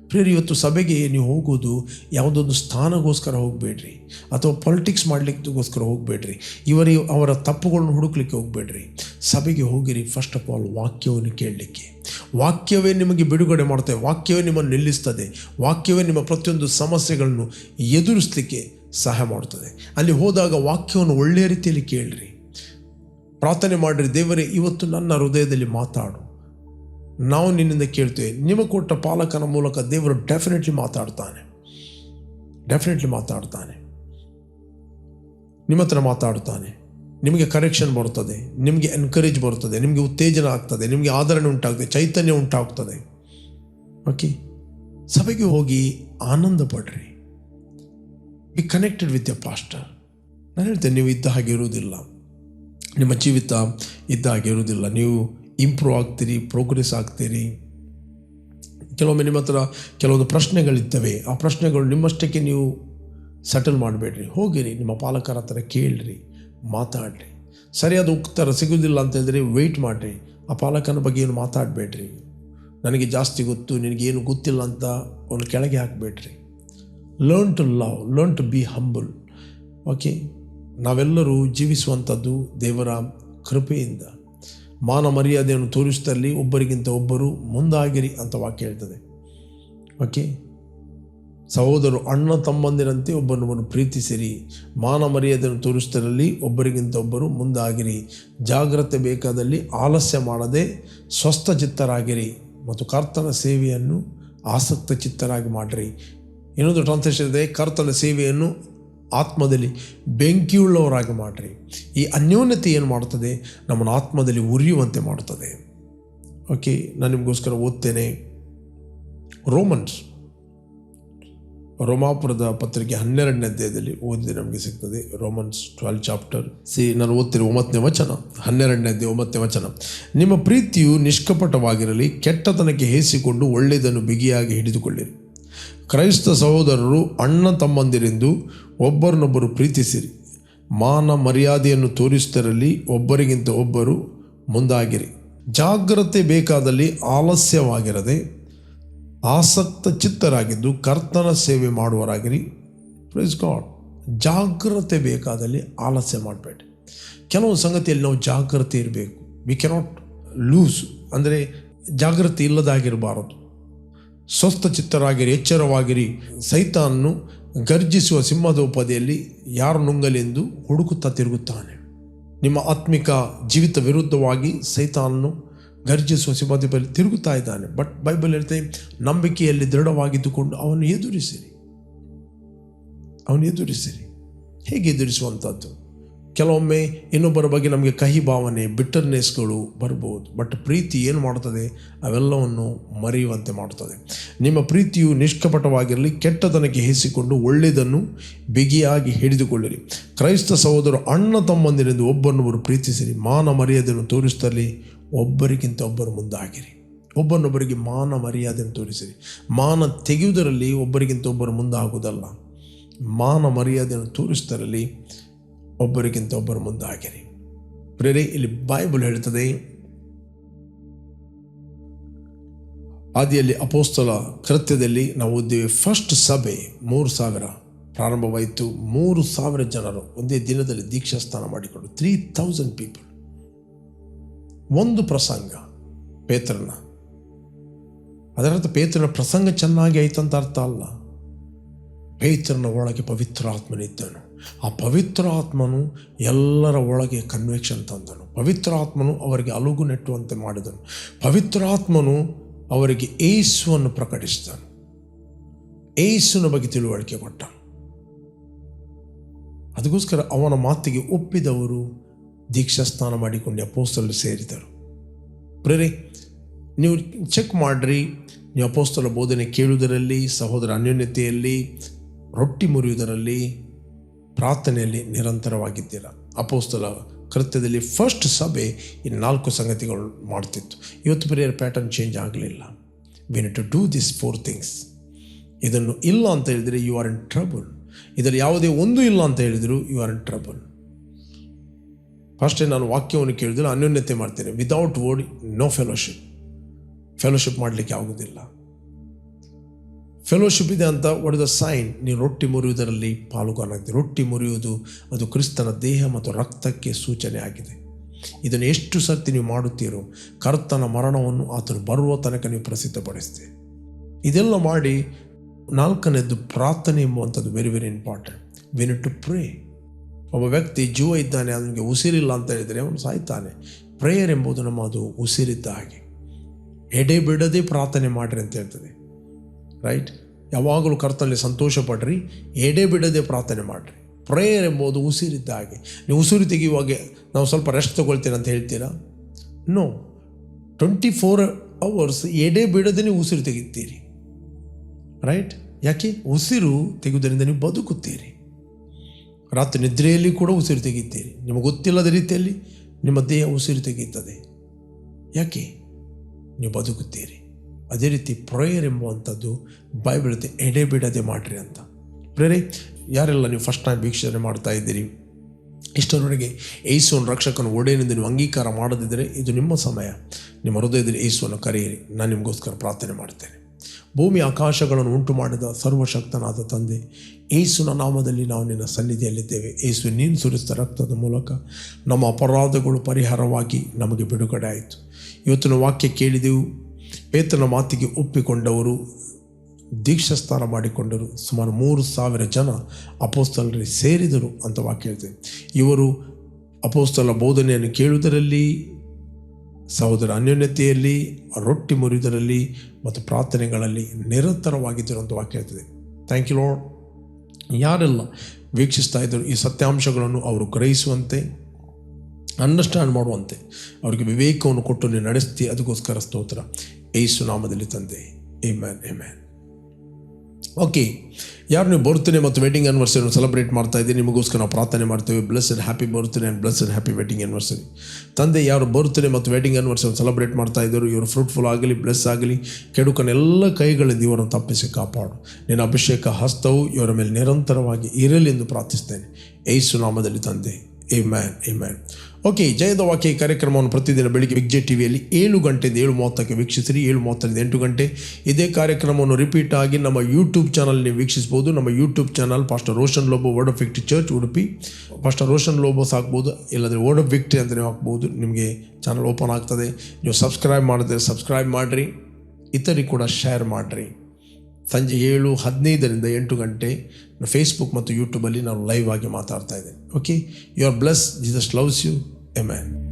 ಪ್ರೇರಿ ಇವತ್ತು ಸಭೆಗೆ ನೀವು ಹೋಗೋದು ಯಾವುದೊಂದು ಸ್ಥಾನಗೋಸ್ಕರ ಹೋಗಬೇಡ್ರಿ. ಅಥವಾ ಪೊಲಿಟಿಕ್ಸ್ ಮಾಡಲಿಕ್ಕೋಸ್ಕರ ಹೋಗಬೇಡ್ರಿ. ಇವರಿ, ಅವರ ತಪ್ಪುಗಳನ್ನು ಹುಡುಕ್ಲಿಕ್ಕೆ ಹೋಗಬೇಡ್ರಿ. ಸಭೆಗೆ ಹೋಗಿರಿ ಫಸ್ಟ್ ಆಫ್ ಆಲ್ ವಾಕ್ಯವನ್ನು ಕೇಳಲಿಕ್ಕೆ. ವಾಕ್ಯವೇ ನಿಮಗೆ ಬಿಡುಗಡೆ ಮಾಡ್ತದೆ ವಾಕ್ಯವೇ ನಿಮ್ಮನ್ನು ನಿಲ್ಲಿಸ್ತದೆ, ವಾಕ್ಯವೇ ನಿಮ್ಮ ಪ್ರತಿಯೊಂದು ಸಮಸ್ಯೆಗಳನ್ನು ಎದುರಿಸಲಿಕ್ಕೆ ಸಹಾಯ ಮಾಡ್ತದೆ ಅಲ್ಲಿ ಹೋದಾಗ ವಾಕ್ಯವನ್ನು ಒಳ್ಳೆಯ ರೀತಿಯಲ್ಲಿ ಕೇಳ್ರಿ. ಪ್ರಾರ್ಥನೆ ಮಾಡಿರಿ, ದೇವರೇ, ಇವತ್ತು ನನ್ನ ಹೃದಯದಲ್ಲಿ ಮಾತಾಡು. ನಾವು ನಿನ್ನಿಂದ ಕೇಳ್ತೇವೆ ನಿಮಗೆ ಕೊಟ್ಟ ಪಾಲಕನ ಮೂಲಕ ದೇವರು ಡೆಫಿನೆಟ್ಲಿ ಮಾತಾಡ್ತಾನೆ. ಡೆಫಿನೆಟ್ಲಿ ಮಾತಾಡ್ತಾನೆ. ನಿಮ್ಮ ಹತ್ರ ಮಾತಾಡ್ತಾನೆ. ನಿಮಗೆ ಕರೆಕ್ಷನ್ ಬರ್ತದೆ ನಿಮಗೆ ಎನ್ಕರೇಜ್ ಬರ್ತದೆ ನಿಮಗೆ ಉತ್ತೇಜನ ಆಗ್ತದೆ, ನಿಮಗೆ ಆಧರಣೆ ಉಂಟಾಗ್ತದೆ, ಚೈತನ್ಯ ಉಂಟಾಗ್ತದೆ. ಓಕೆ ಸಭೆಗೆ ಹೋಗಿ ಆನಂದ ಪಡ್ರಿ. Be connected with your pastor ನಾನು ಹೇಳ್ತೇನೆ, ನೀವು ಇದ್ದ ಹಾಗೆ ಇರುವುದಿಲ್ಲ. ನಿಮ್ಮ ಜೀವಿತ ಇದ್ದ ಹಾಗೆ ಇರುವುದಿಲ್ಲ. ನೀವು ಇಂಪ್ರೂವ್ ಆಗ್ತೀರಿ ಪ್ರೋಗ್ರೆಸ್ ಆಗ್ತೀರಿ. ಕೆಲವೊಮ್ಮೆ ನಿಮ್ಮ ಹತ್ರ ಕೆಲವೊಂದು ಪ್ರಶ್ನೆಗಳಿದ್ದಾವೆ ಆ ಪ್ರಶ್ನೆಗಳು ನಿಮ್ಮಷ್ಟಕ್ಕೆ ನೀವು ಸೆಟಲ್ ಮಾಡಬೇಡ್ರಿ. ಹೋಗಿರಿ, ನಿಮ್ಮ ಪಾಲಕರ ಹತ್ರ ಕೇಳ್ರಿ, ಮಾತಾಡ್ರಿ. ಸರಿಯಾದ ಉತ್ತರ ಸಿಗೋದಿಲ್ಲ ಅಂತ ಹೇಳಿದ್ರೆ ವೆಯ್ಟ್ ಮಾಡಿರಿ. ಆ ಪಾಲಕನ ಬಗ್ಗೆ ಏನು ಮಾತಾಡಬೇಡ್ರಿ. ನನಗೆ ಜಾಸ್ತಿ ಗೊತ್ತು ನಿನಗೇನು ಗೊತ್ತಿಲ್ಲ ಅಂತ ಅವನು ಕೆಳಗೆ ಹಾಕಬೇಡ್ರಿ. Learn to love learn to be humble okay ನಾವೆಲ್ಲರೂ ಜೀವಿಸುವಂಥದ್ದು ದೇವರ ಕೃಪೆಯಿಂದ. ಮಾನ ಮರ್ಯಾದೆಯನ್ನು ತೋರಿಸಿದಲ್ಲಿ ಒಬ್ಬರಿಗಿಂತ ಒಬ್ಬರು ಮುಂದಾಗಿರಿ ಅಂತ ವಾಕ್ಯ ಹೇಳ್ತದೆ. ಓಕೆ ಸಹೋದರು ಅಣ್ಣ ತಮ್ಮಂದಿರಂತೆ ಒಬ್ಬನೊಬ್ಬನು ಪ್ರೀತಿಸಿರಿ. ಮಾನ ಮರ್ಯಾದೆಯನ್ನು ತೋರಿಸುತ್ತರಲ್ಲಿ ಒಬ್ಬರಿಗಿಂತ ಒಬ್ಬರು ಮುಂದಾಗಿರಿ. ಜಾಗ್ರತೆ ಬೇಕಾದಲ್ಲಿ ಆಲಸ್ಯ ಮಾಡದೆ ಸ್ವಸ್ಥ ಚಿತ್ತರಾಗಿರಿ ಮತ್ತು ಕರ್ತನ ಸೇವೆಯನ್ನು ಆಸಕ್ತ ಚಿತ್ತರಾಗಿ ಮಾಡಿರಿ. ಇನ್ನೊಂದು ಟ್ರಾನ್ಸ್ಲೇಷನ್ ಇದೆ, ಕರ್ತನ ಸೇವೆಯನ್ನು ಆತ್ಮದಲ್ಲಿ ಬೆಂಕಿಯುಳ್ಳವರಾಗಿ ಮಾಡಿರಿ. ಈ ಅನ್ಯೋನ್ಯತೆ ಏನು ಮಾಡ್ತದೆ? ನಮ್ಮನ್ನು ಆತ್ಮದಲ್ಲಿ ಉರಿಯುವಂತೆ ಮಾಡುತ್ತದೆ. ಓಕೆ, ನಾನು ನಿಮಗೋಸ್ಕರ ಓದ್ತೇನೆ. ರೋಮನ್ಸ್. ರೋಮಾಪುರದ ಪತ್ರಿಕೆ ಹನ್ನೆರಡನೇ ಅಧ್ಯಾಯದಲ್ಲಿ ಓದಿದೆ ನಮಗೆ ಸಿಗ್ತದೆ. ರೋಮನ್ಸ್ ಟ್ವೆಲ್ ಚಾಪ್ಟರ್ ಸಿ, ನಾನು ಓದ್ತೀನಿ ಒಂಬತ್ತನೇ ವಚನ. ಹನ್ನೆರಡನೇ ಅಧ್ಯಾಯ ಒಂಬತ್ತನೇ ವಚನ. ನಿಮ್ಮ ಪ್ರೀತಿಯು ನಿಷ್ಕಪಟವಾಗಿರಲಿ, ಕೆಟ್ಟತನಕ್ಕೆ ಹೇಸಿಕೊಂಡು ಒಳ್ಳೆಯದನ್ನು ಬಿಗಿಯಾಗಿ ಹಿಡಿದುಕೊಳ್ಳಿರಿ. ಕ್ರೈಸ್ತ ಸಹೋದರರು ಅಣ್ಣ ತಮ್ಮಂದಿರೆಂದು ಒಬ್ಬರನ್ನೊಬ್ಬರು ಪ್ರೀತಿಸಿರಿ. ಮಾನ ಮರ್ಯಾದೆಯನ್ನು ತೋರಿಸಿದರಲ್ಲಿ ಒಬ್ಬರಿಗಿಂತ ಒಬ್ಬರು ಮುಂದಾಗಿರಿ. ಜಾಗ್ರತೆ ಬೇಕಾದಲ್ಲಿ ಆಲಸ್ಯವಾಗಿರದೆ ಆಸಕ್ತ ಚಿತ್ತರಾಗಿದ್ದು ಕರ್ತನ ಸೇವೆ ಮಾಡುವರಾಗಿರಿ. ಪ್ರೈಸ್ ಗಾಡ್ ಜಾಗ್ರತೆ ಬೇಕಾದಲ್ಲಿ ಆಲಸ್ಯ ಮಾಡಬೇಡಿ ಕೆಲವು ಸಂಗತಿಯಲ್ಲಿ ನಾವು ಜಾಗ್ರತೆ ಇರಬೇಕು. ವಿ ಕೆನಾಟ್ ಲೂಸ್ ಅಂದರೆ ಜಾಗ್ರತೆ ಇಲ್ಲದಾಗಿರಬಾರದು. ಸ್ವಸ್ಥ ಚಿತ್ತರಾಗಿರಿ ಎಚ್ಚರವಾಗಿರಿ. ಸೈತಾನನು ಗರ್ಜಿಸುವ ಸಿಂಹದೋಪದಿಯಲ್ಲಿ ಯಾರು ನುಂಗಲೆಂದು ಹುಡುಕುತ್ತಾ ತಿರುಗುತ್ತಾನೆ. ನಿಮ್ಮ ಆತ್ಮಿಕ ಜೀವಿತ ವಿರುದ್ಧವಾಗಿ ಸೈತಾನನು ಗರ್ಜಿಸುವ ಸಿಂಹದೋಪದಲ್ಲಿ ತಿರುಗುತ್ತಾ ಇದ್ದಾನೆ. ಬಟ್ ಬೈಬಲ್ ಹೇಳ್ತದೆ, ನಂಬಿಕೆಯಲ್ಲಿ ದೃಢವಾಗಿದ್ದುಕೊಂಡು ಅವನು ಎದುರಿಸಿರಿ. ಅವನು ಎದುರಿಸಿರಿ. ಹೇಗೆ ಎದುರಿಸುವಂಥದ್ದು ಕೆಲವೊಮ್ಮೆ ಇನ್ನೊಬ್ಬರ ಬಗ್ಗೆ ನಮಗೆ ಕಹಿ ಭಾವನೆ ಬಿಟ್ಟರ್ನೆಸ್ಗಳು ಬರ್ಬೋದು. ಬಟ್ ಪ್ರೀತಿ ಏನು ಮಾಡ್ತದೆ? ಅವೆಲ್ಲವನ್ನು ಮರೆಯುವಂತೆ ಮಾಡುತ್ತದೆ ನಿಮ್ಮ ಪ್ರೀತಿಯು ನಿಷ್ಕಪಟವಾಗಿರಲಿ, ಕೆಟ್ಟತನಕ್ಕೆ ಹೇಸಿಕೊಂಡು ಒಳ್ಳೆಯದನ್ನು ಬಿಗಿಯಾಗಿ ಹಿಡಿದುಕೊಳ್ಳಿರಿ. ಕ್ರೈಸ್ತ ಸಹೋದರು ಅಣ್ಣ ತಮ್ಮಂದಿರೆಂದು ಒಬ್ಬರನ್ನೊಬ್ಬರು ಪ್ರೀತಿಸಿರಿ. ಮಾನ ಮರ್ಯಾದೆಯನ್ನು ತೋರಿಸ್ತಲ್ಲಿ ಒಬ್ಬರಿಗಿಂತ ಒಬ್ಬರು ಮುಂದಾಗಿರಿ. ಒಬ್ಬರನ್ನೊಬ್ಬರಿಗೆ ಮಾನ ಮರ್ಯಾದೆಯನ್ನು ತೋರಿಸಿರಿ. ಮಾನ ತೆಗೆಯುವುದರಲ್ಲಿ ಒಬ್ಬರಿಗಿಂತ ಒಬ್ಬರು ಮುಂದಾಗುವುದಲ್ಲ. ಮಾನ ಮರ್ಯಾದೆಯನ್ನು ತೋರಿಸುವುದರಲ್ಲಿ ಒಬ್ಬರಿಗಿಂತ ಒಬ್ಬರು ಮುಂದಾಗಿರಿ. ಪ್ರೇರೆ ಇಲ್ಲಿ ಬೈಬಲ್ ಹೇಳ್ತದೆ ಆದಿಯಲ್ಲಿ ಅಪೋಸ್ತಲ ಕೃತ್ಯದಲ್ಲಿ ನಾವು ಓದ್ದೇವೆ ಫಸ್ಟ್ ಸಭೆ ಮೂರು ಸಾವಿರ ಪ್ರಾರಂಭವಾಯಿತು, ಮೂರು ಸಾವಿರ ಜನರು ಒಂದೇ ದಿನದಲ್ಲಿ ದೀಕ್ಷಾ ಸ್ನಾನ ಮಾಡಿಕೊಂಡು ತ್ರೀ ಥೌಸಂಡ್ ಪೀಪಲ್ ಒಂದು ಪ್ರಸಂಗ, ಪೇತ್ರನ. ಅದರರ್ಥ ಪೇತ್ರನ ಪ್ರಸಂಗ ಚೆನ್ನಾಗಿ ಆಯ್ತಂತ ಅರ್ಥ ಅಲ್ಲ. ಪೇತ್ರನ ಒಳಗೆ ಪವಿತ್ರ ಆತ್ಮನಿದ್ದನು. ಆ ಪವಿತ್ರ ಆತ್ಮನು ಎಲ್ಲರ ಒಳಗೆ ಕನ್ವೆಕ್ಷನ್ ತಂದನು. ಪವಿತ್ರ ಆತ್ಮನು ಅವರಿಗೆ ಅಲುಗು ನೆಟ್ಟುವಂತೆ ಮಾಡಿದನು. ಪವಿತ್ರಾತ್ಮನು ಅವರಿಗೆ ಏಸುವನ್ನು ಪ್ರಕಟಿಸಿದನು. ಏಸುನ ಬಗ್ಗೆ ತಿಳುವಳಿಕೆ ಕೊಟ್ಟ ಅದಕ್ಕೋಸ್ಕರ ಅವನ ಮಾತಿಗೆ ಒಪ್ಪಿದವರು ದೀಕ್ಷಾ ಸ್ನಾನ ಮಾಡಿಕೊಂಡು ಅಪೋಸ್ತಲು ಸೇರಿದರು. ಪ್ರೇರೆ, ನೀವು ಚೆಕ್ ಮಾಡಿರಿ. ನೀವು ಅಪೋಸ್ತಲ ಬೋಧನೆ ಕೇಳುವುದರಲ್ಲಿ, ಸಹೋದರ ಅನ್ಯೋನ್ಯತೆಯಲ್ಲಿ, ರೊಟ್ಟಿ ಮುರಿಯುವುದರಲ್ಲಿ ಪ್ರಾರ್ಥನೆಯಲ್ಲಿ ನಿರಂತರವಾಗಿದ್ದೀರ. ಅಪೋಸ್ತಲ ಕೃತ್ಯದಲ್ಲಿ ಫಸ್ಟ್ ಸಭೆ ಈ ನಾಲ್ಕು ಸಂಗತಿಗಳು ಮಾಡ್ತಿತ್ತು. ಇವತ್ತು ಪ್ರೇಯರ್ ಪ್ಯಾಟರ್ನ್ ಚೇಂಜ್ ಆಗಲಿಲ್ಲ. We to do this four things ಇದನ್ನು ಇಲ್ಲ ಅಂತ ಹೇಳಿದರೆ ಯು ಆರ್ ಇನ್ ಟ್ರಬಲ್ ಇದರಲ್ಲಿ ಯಾವುದೇ ಒಂದು ಇಲ್ಲ ಅಂತ ಹೇಳಿದರು ಯು ಆರ್ ಇನ್ ಟ್ರಬಲ್ ಫಸ್ಟೇ ನಾನು ವಾಕ್ಯವನ್ನು ಕೇಳಿದ್ರೆ ಅನ್ಯೋನ್ಯತೆ ಮಾಡ್ತೇನೆ. Without word no fellowship fellowship ಮಾಡಲಿಕ್ಕೆ ಆಗುವುದಿಲ್ಲ ಫೆಲೋಶಿಪ್ ಇದೆ ಅಂತ ಒಡೆದ ಸೈನ್ ನೀವು ರೊಟ್ಟಿ ಮುರಿಯುವುದರಲ್ಲಿ ಪಾಲುಗಾರಾಗಿದೆ ರೊಟ್ಟಿ ಮುರಿಯುವುದು ಅದು ಕ್ರಿಸ್ತನ ದೇಹ ಮತ್ತು ರಕ್ತಕ್ಕೆ ಸೂಚನೆ ಆಗಿದೆ. ಇದನ್ನು ಎಷ್ಟು ಸರ್ತಿ ನೀವು ಮಾಡುತ್ತೀರೋ, ಕರ್ತನ ಮರಣವನ್ನು ಆತನು ಬರುವ ತನಕ ನೀವು ಪ್ರಸಿದ್ಧಪಡಿಸ್ತೀರಿ ಇದೆಲ್ಲ ಮಾಡಿ ನಾಲ್ಕನೇದು ಪ್ರಾರ್ಥನೆ ಎಂಬುವಂಥದ್ದು very very important win to pray ಒಬ್ಬ ವ್ಯಕ್ತಿ ಜೀವ ಇದ್ದಾನೆ, ಅದನಿಗೆ ಉಸಿರಿಲ್ಲ ಅಂತ ಹೇಳಿದರೆ ಅವನು ಸಾಯ್ತಾನೆ. ಪ್ರೇಯರ್ ಎಂಬುದು ನಮ್ಮ ಅದು ಉಸಿರಿದ್ದ ಹಾಗೆ. ಎಡೆ ಬಿಡದೆ ಪ್ರಾರ್ಥನೆ ಮಾಡಿರಿ ಅಂತ ಹೇಳ್ತದೆ. ರೈಟ್ ಯಾವಾಗಲೂ ಕರ್ತನಲ್ಲಿ ಸಂತೋಷ ಪಡ್ರಿ ಎಡೆ ಬಿಡದೆ ಪ್ರಾರ್ಥನೆ ಮಾಡಿರಿ. ಪ್ರೇಯರ್ ಎಂಬುದು ಉಸಿರಿದ್ದ ಹಾಗೆ. ನೀವು ಉಸಿರು ತೆಗೆಯುವಾಗೆ ನಾವು ಸ್ವಲ್ಪ ರೆಸ್ಟ್ ತೊಗೊಳ್ತೀರ ಅಂತ ಹೇಳ್ತೀರಾ? ನೋ ಟ್ವೆಂಟಿ ಫೋರ್ ಅವರ್ಸ್ ಎಡೆ ಬಿಡದೆ ನೀವು ಉಸಿರು ತೆಗಿತೀರಿ ರೈಟ್ ಯಾಕೆ? ಉಸಿರು ತೆಗೆಯುವುದರಿಂದ ನೀವು ಬದುಕುತ್ತೀರಿ. ರಾತ್ರಿ ನಿದ್ರೆಯಲ್ಲಿ ಕೂಡ ಉಸಿರು ತೆಗೆಯುತ್ತೀರಿ. ನಿಮಗೆ ಗೊತ್ತಿಲ್ಲದ ರೀತಿಯಲ್ಲಿ ನಿಮ್ಮ ದೇಹ ಉಸಿರು ತೆಗೆಯುತ್ತದೆ. ಯಾಕೆ? ನೀವು ಬದುಕುತ್ತೀರಿ. ಅದೇ ರೀತಿ ಪ್ರೇಯರ್ ಎಂಬುವಂಥದ್ದು ಬೈಬಲ್ ಎಡೆ ಬಿಡದೆ ಮಾಡಿರಿ ಅಂತ. ಪ್ರೇರೆ ಯಾರೆಲ್ಲ ನೀವು ಫಸ್ಟ್ ಟೈಮ್ ವೀಕ್ಷಣೆ ಮಾಡ್ತಾ ಇದ್ದೀರಿ, ಇಷ್ಟರವರೆಗೆ ಏಸುವನ್ನು ರಕ್ಷಕನ ಒಡೆಯನೆಂದು ನೀವು ಅಂಗೀಕಾರ ಮಾಡದಿದ್ದರೆ ಇದು ನಿಮ್ಮ ಸಮಯ. ನಿಮ್ಮ ಹೃದಯದಲ್ಲಿ ಏಸುವನ್ನು ಕರೆಯಿರಿ, ನಾನು ನಿಮಗೋಸ್ಕರ ಪ್ರಾರ್ಥನೆ ಮಾಡ್ತೇನೆ. ಭೂಮಿ ಆಕಾಶಗಳನ್ನು ಉಂಟು ಮಾಡಿದ ಸರ್ವಶಕ್ತನಾದ ತಂದೆ ಏಸುನ ನಾಮದಲ್ಲಿ ನಾವು ನಿನ್ನ ಸನ್ನಿಧಿಯಲ್ಲಿದ್ದೇವೆ. ಏಸು ನೀನು ಸುರಿಸಿದ ರಕ್ತದ ಮೂಲಕ ನಮ್ಮ ಅಪರಾಧಗಳು ಪರಿಹಾರವಾಗಿ ನಮಗೆ ಬಿಡುಗಡೆ ಆಯಿತು. ಇವತ್ತಿನ ವಾಕ್ಯ ಕೇಳಿದೆವು ಪೇತನ ಮಾತಿಗೆ ಒಪ್ಪಿಕೊಂಡವರು ದೀಕ್ಷಾಸ್ನಾನ ಮಾಡಿಕೊಂಡರು. ಸುಮಾರು ಮೂರು ಸಾವಿರ ಜನ ಅಪೋಸ್ತಲರಿಗೆ ಸೇರಿದರು ಅಂತ ವಾಕ್ಯ ಹೇಳ್ತೇವೆ ಇವರು ಅಪೋಸ್ತಲ ಬೋಧನೆಯನ್ನು ಕೇಳುವುದರಲ್ಲಿ, ಸಹೋದರ ಅನ್ಯೋನ್ಯತೆಯಲ್ಲಿ, ರೊಟ್ಟಿ ಮುರಿಯುವುದರಲ್ಲಿ ಮತ್ತು ಪ್ರಾರ್ಥನೆಗಳಲ್ಲಿ ನಿರಂತರವಾಗಿದ್ದರು ಅಂತ ವಾಕ್ಯ ಹೇಳ್ತದೆ ಥ್ಯಾಂಕ್ ಯು ಲಾರ್ಡ್ ಯಾರೆಲ್ಲ ವೀಕ್ಷಿಸ್ತಾ ಇದ್ದರು ಈ ಸತ್ಯಾಂಶಗಳನ್ನು ಅವರು ಗ್ರಹಿಸುವಂತೆ ಅಂಡರ್ಸ್ಟ್ಯಾಂಡ್ ಮಾಡುವಂತೆ, ಅವರಿಗೆ ವಿವೇಕವನ್ನು ಕೊಟ್ಟು ನೀವು ನಡೆಸ್ತಿ ಅದಕ್ಕೋಸ್ಕರ ಸ್ತೋತ್ರ. ಏಸು ನಾಮದಲ್ಲಿ ತಂದೆ. ಎಮ್ಯಾನ್ ಎಮ್ಯಾನ್ ಓಕೆ ಯಾರು ನೀವು ಬರ್ತ್ಡೇ ಮತ್ತು ವೆಡ್ಡಿಂಗ್ ಆ್ಯನಿವರ್ಸರಿ ಸೆಲೆಬ್ರೇಟ್ ಮಾಡ್ತಾ ಇದ್ದೀರಿ, ನಿಮಗೋಸ್ಕರ ನಾವು ಪ್ರಾರ್ಥನೆ ಮಾಡ್ತೇವೆ. Blessed happy birthday and blessed happy wedding anniversary ತಂದೆ, ಯಾರು ಬರ್ತ್ಡೇ ಮತ್ತು ವೆಡ್ಡಿಂಗ್ ಆ್ಯನಿವರ್ಸರಿ ಸೆಲೆಬ್ರೇಟ್ ಮಾಡ್ತಾ ಇದ್ದರು, ಇವರು ಫ್ರೂಟ್ಫುಲ್ ಆಗಲಿ ಬ್ಲೆಸ್ ಆಗಲಿ ಕೆಡುಕನೆಲ್ಲ ಕೈಗಳಿಂದ ಇವರನ್ನು ತಪ್ಪಿಸಿ ಕಾಪಾಡು. ನಿನ್ನ ಅಭಿಷೇಕ ಹಸ್ತವು ಇವರ ಮೇಲೆ ನಿರಂತರವಾಗಿ ಇರಲಿ ಎಂದು ಪ್ರಾರ್ಥಿಸ್ತೇನೆ. ಏಸು ನಾಮದಲ್ಲಿ ತಂದೆ. ಏ ಮ್ಯಾನ್ ಏ ಮ್ಯಾನ್ ಓಕೆ ಜಯದ ವಾಕ್ಯ ಕಾರ್ಯಕ್ರಮವನ್ನು ಪ್ರತಿದಿನ ಬೆಳಿಗ್ಗೆ ವಿಗ್ಜೆ ಟಿವಿಯಲ್ಲಿ ಏಳು ಗಂಟೆಯಿಂದ ಏಳು ಮೂವತ್ತಕ್ಕೆ ವೀಕ್ಷಿಸಿರಿ. ಏಳು ಮೂವತ್ತರಿಂದ ಎಂಟು ಗಂಟೆ ಇದೇ ಕಾರ್ಯಕ್ರಮವನ್ನು ರಿಪೀಟ್ ಆಗಿ ನಮ್ಮ ಯೂಟ್ಯೂಬ್ ಚಾನಲ್ ನೀವು ವೀಕ್ಷಿಸ್ಬೋದು ನಮ್ಮ YouTube channel pastor Roshan Lobo word of victory church Udupi pastor Roshan Lobo's ಹಾಕ್ಬೋದು ಇಲ್ಲದ್ರೆ ವರ್ಡ್ ಆಫ್ ವಿಕ್ಟ್ರಿ ಅಂತ ನೀವು ಹಾಕ್ಬೋದು. ನಿಮಗೆ ಚಾನಲ್ ಓಪನ್ ಆಗ್ತದೆ. ನೀವು ಸಬ್ಸ್ಕ್ರೈಬ್ ಮಾಡಿದ್ರೆ ಸಬ್ಸ್ಕ್ರೈಬ್ ಮಾಡಿರಿ. ಇತರಿಗೆ ಕೂಡ ಶೇರ್ ಮಾಡಿರಿ. ಸಂಜೆ ಏಳು ಹದಿನೈದರಿಂದ ಎಂಟು ಗಂಟೆ ಫೇಸ್ಬುಕ್ ಮತ್ತು ಯೂಟ್ಯೂಬಲ್ಲಿ ನಾವು ಲೈವ್ ಆಗಿ ಮಾತಾಡ್ತಾ ಇದ್ದೇವೆ. Okay you are bless Jesus loves you a man